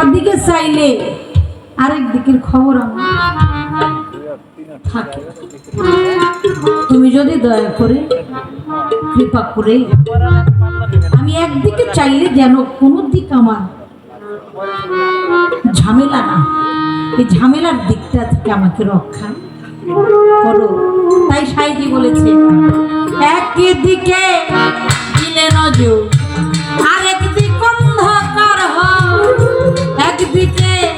একদিকে চাইলে আরেক দিকের খবর তুমি যদি দয়া করে কৃপা করে আমি একদিকে চাইলে যেন কোনো দিক আমার ঝামেলা না, এই ঝামেলার দিকটা থেকে আমাকে রক্ষা করো। তাই সাইজি বলেছে, একদিকে নজর, আরেক লাগবিতে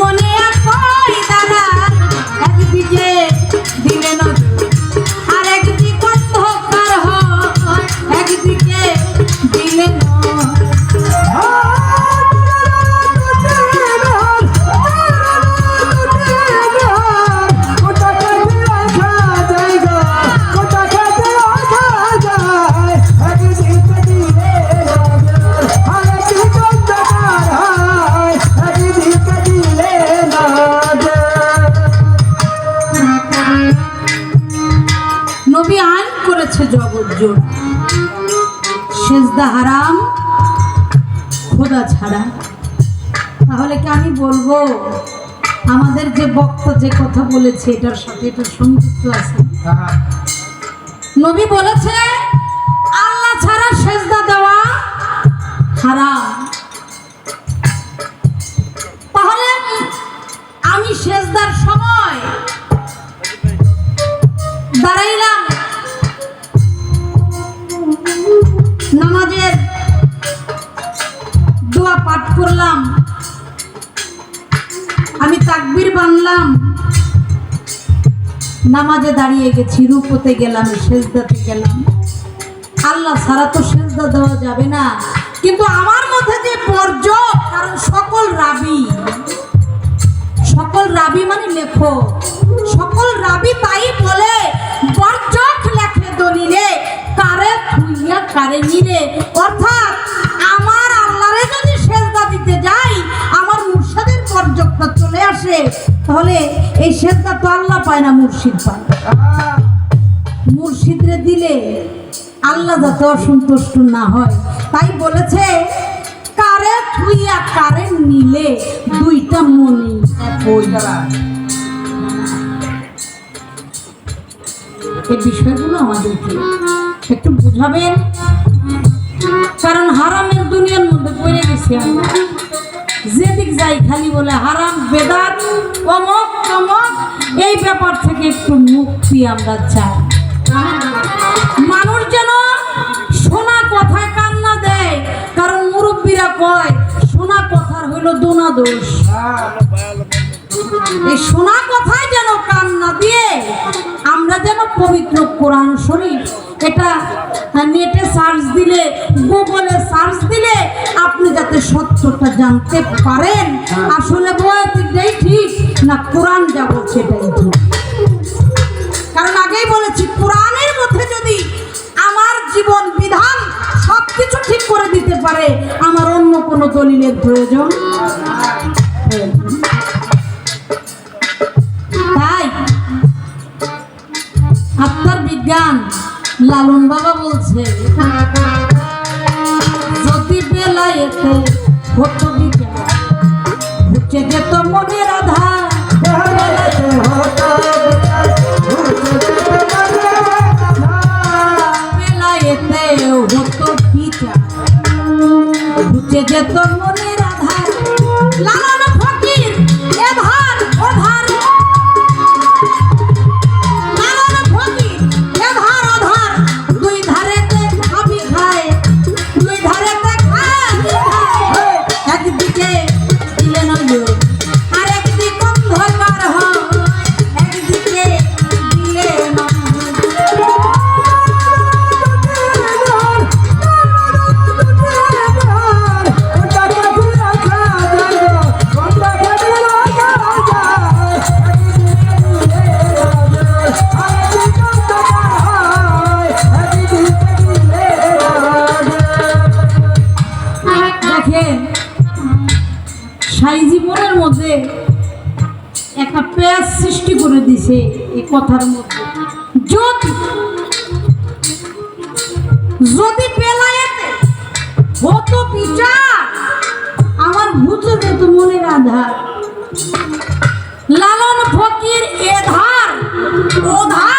মনে খোদা হারাম, খোদা ছাড়া। তাহলে কি আমি বলব, আমাদের যে বক্তা যে কথা বলেছে, এটার সাথে এটা সংযুক্ত আছে? নবী বলেছে, আল্লাহ ছাড়া সেজদা দেওয়া হারাম। তাহলে আমি সেজদার সময় দাঁড়াইলাম নামাজের দোয়া পাঠ করলাম। আমি তাকবির বানলাম। নামাজে দাঁড়িয়ে গেছি রূপতে গেলাম, সেজদাতে গেলাম। আল্লাহ সারা তো সেজদা দেওয়া যাবে না। কিন্তু আমার মধ্যে যে বর্জ কারণ সকল রাবি সকল রাবি মানে লেখো সকল রাবি তাই বলে বর্জক লেখে দলিলে কারে থুইয়া কারে নিলে, অর্থাৎ আমার আল্লাহরে যদি সেজদা দিতে যাই, আমার মুর্শিদের বর্জকটা চলে আসে, তাহলে এই সেজদা তো আল্লাহ পায় না, মুর্শিদ পায়। মুর্শিদরে দিলে আল্লাহ যাতে অসন্তুষ্ট না হয়। তাই বলেছে, কারে থুইয়া কারে নিলে দুইটা মনি এই বিষয়গুলো আমাদেরকে একটু বুঝাবেন? কারণ হারামের দুনিয়ার মধ্যে পড়ে গেছি আমরা যেদিক যাই খালি বলে হারাম, বেদাত, অমক, তমক, এই ব্যাপার থেকে একটু মুক্তি আমরা চাই। মানুষ যেন শোনা কথায় কান্না দেয়, কারণ মুরব্বীরা কয় শোনা কথার হইল দোনা দোষ। এই শোনা কথায় যেন কান্না দিয়ে আমরা যেন পবিত্র কোরআন শরীফ এটা নেটে সার্চ দিলে গুগলে সার্চ দিলে আপনি যাতে সত্যটা জানতে পারেন। আসলে বয়াতিটাই ঠিক না কোরআন যা বলছে এটাই ঠিক? কারণ আগেই বলেছি কোরআনের মধ্যে যদি আমার জীবন বিধান সব কিছু ঠিক করে দিতে পারে আমার অন্য কোনো দলিলের প্রয়োজন হতো বিজ্ঞান ঘুরছে যেত মনের আধার। বেলায়েতে হতো বিচার ঘুরছে যেত একটা পেঁয়াজ সৃষ্টি করে দিছে এই কথার মধ্যে। যদি যদি বেলায়েতে হতো বিচার, আমার বুঝে যেত মনের আধার। লালন ফকির এধার, ওধার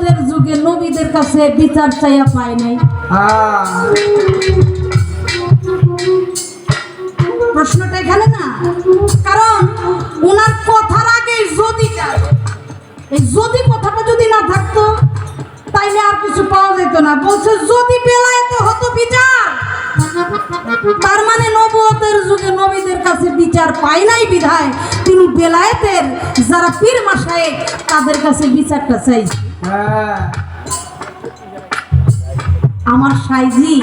নবুয়তের যুগে নবীদের কাছে বিচার চাইয়া পায় নাই। প্রশ্নটা এখানে না? কারণ ওনার কথার আগে যদিটা এই যদি কথাটা যদি না থাকতো, তাইলে আর কিছু পাওয়া যেত না। বলছে, যদি বেলায়েতে হতো বিচার, তার মানে নবুয়তের যুগে নবীদের কাছে বিচার পায় নাই বিধায়। তিনি বেলায়েতের যারা পীর মাসায় তাদের কাছে বিচারটা চাইছে আমার সাইজি,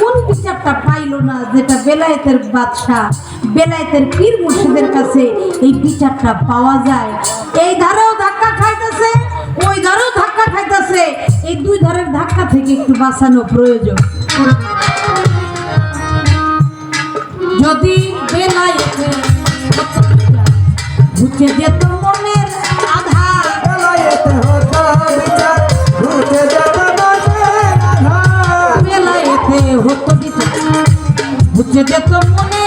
কোন বিচারটা পাইলো না যেটা বেলায়েতের বাদশাহ, বেলায়েতের পীর মুর্শিদের কাছে এই বিচারটা পাওয়া যায়? এই ধারেও ধাক্কা খাইতেছে, ওই ধারেও ধাক্কা খাইতেছে। এই দুই ধারের ধাক্কা থেকে একটু বাঁচানো প্রয়োজন। যদি বেলায়েতে যেত ভক্ত দিত বুঝে যেত মনে